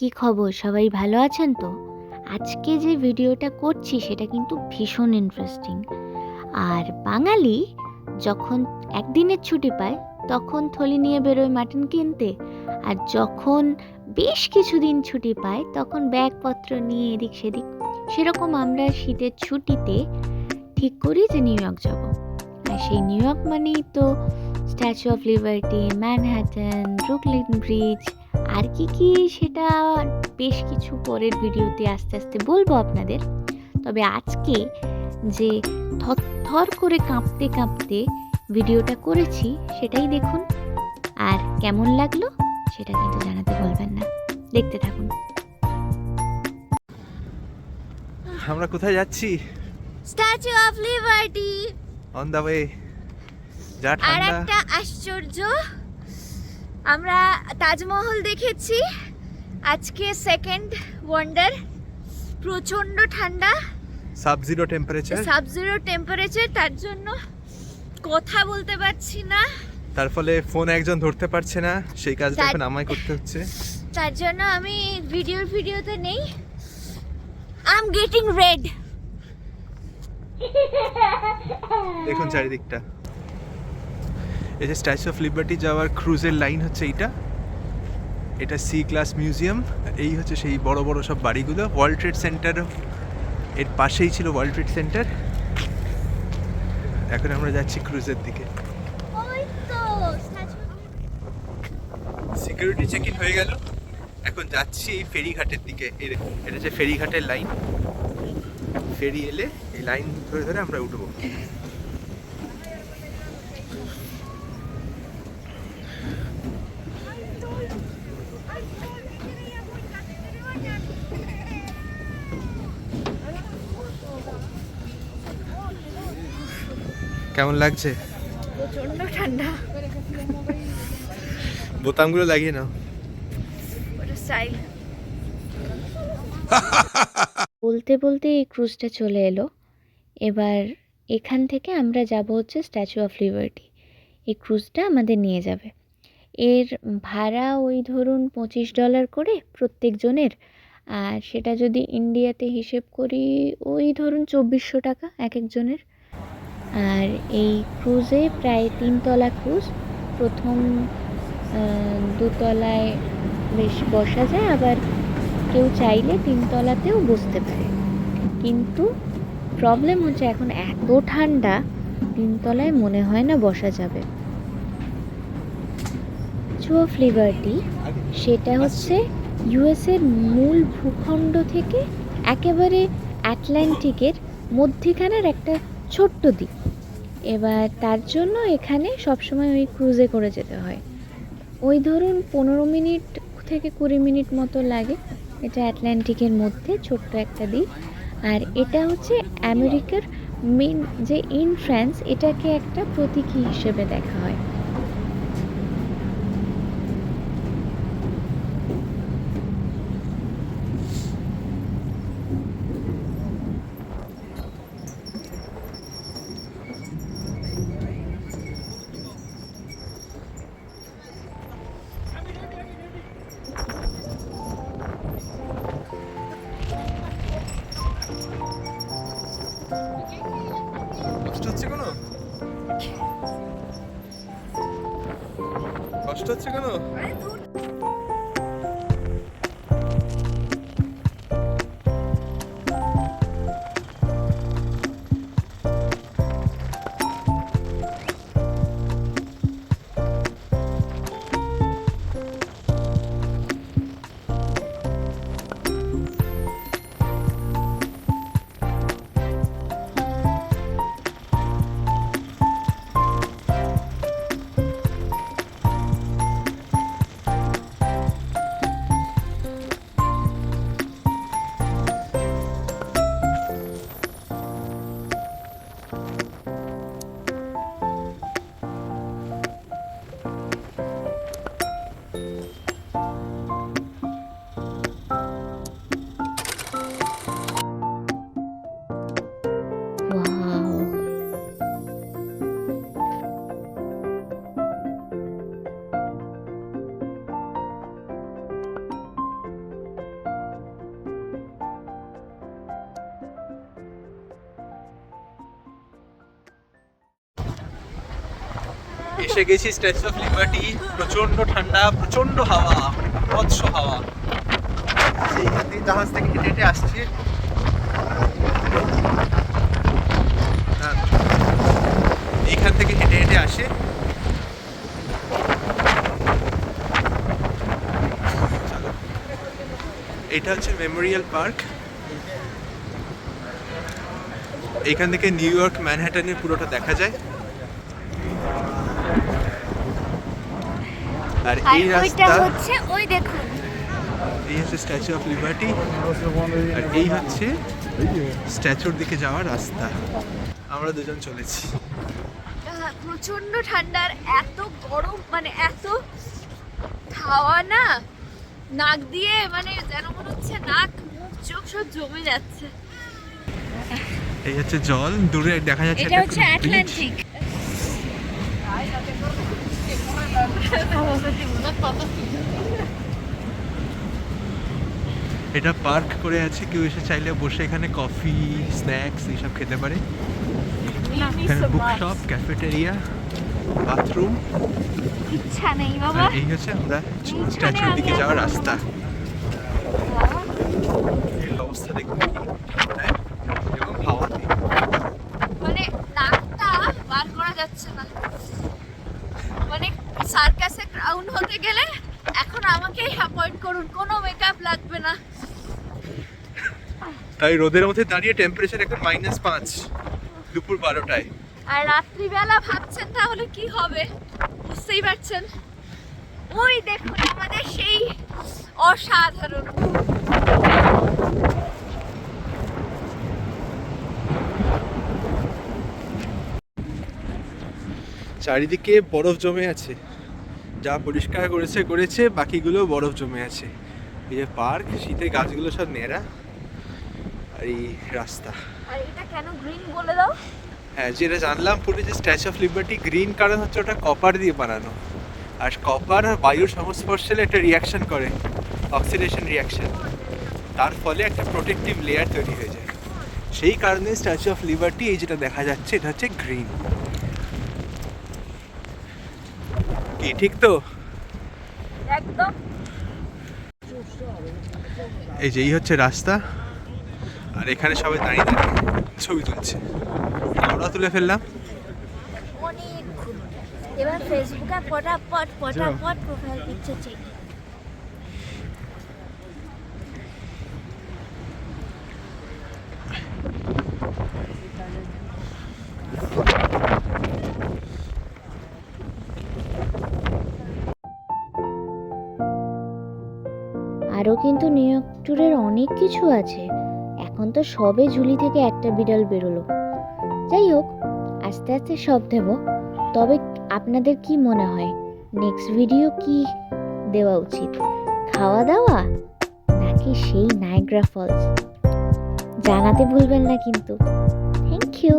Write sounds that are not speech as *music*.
কি খবর? সবাই ভালো আছেন তো? আজকে যে ভিডিওটা করছি, সেটা কিন্তু ভীষণ ইন্টারেস্টিং আর বাঙালি যখন একদিনের ছুটি পায়, তখন থলি নিয়ে বেরোয় মাটন কিনতে। আর যখন বেশ কিছুদিন ছুটি পায়, তখন ব্যাগপত্র নিয়ে এদিক সেদিক। সেরকম আমরা শীতের ছুটিতে ঠিক করি যে নিউ ইয়র্ক যাব। আর সেই নিউ ইয়র্ক মানেই তো statue of liberty Manhattan Brooklyn bridge আর কি কি সেটা বেশ কিছু পরের ভিডিওতে আস্তে আস্তে বলব আপনাদের। তবে আজকে যে থর করে কাঁপতে কাঁপতে ভিডিওটা করেছি সেটাই দেখুন। আর কেমন লাগল সেটা কিন্তু জানাতে ভুলবেন না। দেখতে থাকুন। আমরা কোথায় যাচ্ছি? Statue of liberty on the way যা আর ঠান্ডা একটা আশ্চর্য আমরা তাজমহল দেখেছি। আজকে সেকেন্ড ওয়ান্ডার প্রচণ্ড ঠান্ডা। Sub zero temperature sub zero temperature তার জন্য কথা বলতে পারছি না। তার ফলে ফোন একজন ধরতে পারছে না। সেই কাজটা এখন আমায় করতে হচ্ছে। তার জন্য আমি ভিডিও ভিডিওতে নেই। আই এম গেটিং রেড দেখুন চারিদিকটা। এই যে স্ট্যাচু অফ লিবার্টি যাওয়ার ক্রুজের লাইন হচ্ছে এইটা। এটা সি ক্লাস মিউজিয়াম এই হচ্ছে সেই বড় বড় সব বাড়িগুলো। ওয়ার্ল্ড ট্রেড সেন্টার এর পাশেই ছিল ওয়ার্ল্ড ট্রেড সেন্টার এখন আমরা যাচ্ছি ক্রুজের দিকে। সিকিউরিটি চেক ইন হয়ে গেল। এখন যাচ্ছি এই ফেরিঘাটের দিকে। এটা হচ্ছে ফেরিঘাটের লাইন ফেরি এলে এই লাইন ধরে ধরে আমরা উঠবো। কেমন লাগছে? প্রচণ্ড ঠান্ডা। বোতামগুলো লাগিয়ে নাও। স্টাইল *laughs* বলতে বলতে এই ক্রুজটা চলে এলো। এবার এখান থেকে আমরা যাব হচ্ছে স্ট্যাচু অফ লিবার্টি এই ক্রুজটা আমাদের নিয়ে যাবে। এর ভাড়া ওই ধরুন পঁচিশ ডলার করে প্রত্যেকজনের। আর সেটা যদি ইন্ডিয়াতে হিসেব করি ওই ধরুন চব্বিশশো টাকা এক একজনের। আর এই ক্রুজে প্রায় তিনতলা ক্রুজ প্রথম দুতলায় বেশ বসা যায়, আবার কেউ চাইলে তিনতলাতেও বসতে পারে। কিন্তু প্রবলেম হচ্ছে এখন এত ঠান্ডা, তিনতলায় মনে হয় না বসা যাবে। স্ট্যাচু অফ লিবার্টি সেটা হচ্ছে ইউএসের মূল ভূখণ্ড থেকে একেবারে আটলান্টিকের মধ্যিখানের একটা ছোট্ট দ্বীপ। এবার তার জন্য এখানে সবসময় ওই ক্রুজে করে যেতে হয়। ওই ধরুন পনেরো মিনিট থেকে কুড়ি মিনিট মতো লাগে। এটা অ্যাটলান্টিকের মধ্যে ছোট্ট একটা দ্বীপ। আর এটা হচ্ছে আমেরিকার মেন যে ইনফ্রান্স এটাকে একটা প্রতীকী হিসেবে দেখা হয়। হচ্ছে কোনো? এসে গেছি স্ট্যাচু অফ লিবার্টি প্রচণ্ড ঠান্ডা প্রচণ্ড হাওয়া মানে বিভৎস হাওয়া। এইখান থেকে জাহাজ থেকে হেঁটে হেঁটে আসছে। এইখান থেকে হেঁটে হেঁটে আসে। এটা হচ্ছে মেমোরিয়াল পার্ক। এখান থেকে নিউ ইয়র্ক ম্যানহাটনের পুরোটা দেখা যায়। আর এই রাস্তা হচ্ছে ওই দেখুন। এই হচ্ছে স্ট্যাচু অফ লিবার্টি আর এই হচ্ছে স্ট্যাচুর দিকে যাওয়ার রাস্তা। আমরা দুজন চলেছি। প্রচণ্ড ঠান্ডার এত গরম মানে এত খাওয়া না নাক দিয়ে মানে যেন মনে হচ্ছে নাক মুখ চোখ সব জমে যাচ্ছে। এই হচ্ছে জল দূরে দেখা যাচ্ছে এটা হচ্ছে bridge। এটা পার্ক করে আছে কেউ এসে চাইলে বসে এখানে কফি স্ন্যাক্স এইসব খেতে পারে। এখানে বুক শপ ক্যাফেটেরিয়া বাথরুম ইচ্ছা নেই বাবা। এই হচ্ছে আমরা স্ট্যাচুর দিকে যাওয়ার রাস্তা। অবস্থা দেখুন হ্যাঁ? এবং হাওয়াতে মানে নাকটা বার করা যাচ্ছে না মানে সার্কাসে ক্রাউন হতে গেলে এখন আমাকে অ্যাপয়েন্ট করুন কোনো মেকআপ লাগবে না তাই রোদের মধ্যে দাঁড়িয়ে টেম্পারেচার এখন মাইনাস পাঁচ দুপুর বারোটায়। আর রাত্রিবেলা ভাবছেন তাহলে কি হবে? বুঝতেই পারছেন? ওই দেখুন আমাদের সেই অসাধারণ। চারিদিকে বরফ জমে আছে। যা পরিষ্কার করেছে করেছে বাকিগুলো বরফ জমে আছে। এই যে পার্ক শীতে গাছগুলো সব নেড়া এই রাস্তা। আর এটা কেন গ্রিন বলে দাও? হ্যাঁ যেটা জানলাম পুরো যে স্ট্যাচু অফ লিবার্টি গ্রিন কারণ হচ্ছে ওটা কপার দিয়ে বানানো। আর কপার আর বায়ুর সংস্পর্শে একটা রিয়াকশন করে অক্সিডেশন রিয়াকশন তার ফলে একটা প্রোটেক্টিভ লেয়ার তৈরি হয়ে যায়। সেই কারণে স্ট্যাচু অফ লিবার্টি এই যেটা দেখা যাচ্ছে এটা হচ্ছে গ্রিন কি ঠিক তো? একদম। এই যে এই হচ্ছে রাস্তা। আর এখানে সবাই দাঁড়িয়ে দাঁড়িয়ে ছবি তুলছে। আমরা তুলে ফেললাম। এবার ফেসবুকে আরও কিন্তু নিউ ইয়র্ক ট্যুরের অনেক কিছু আছে। এখন তো সবে ঝুলি থেকে একটা বিড়াল বেরোলো। যাই হোক, আস্তে আস্তে সব দেব। তবে আপনাদের কি মনে হয় নেক্সট ভিডিও কি দেওয়া উচিত? খাওয়া দাওয়া নাকি সেই নাইগ্রা ফলস জানাতে ভুলবেন না কিন্তু। Thank you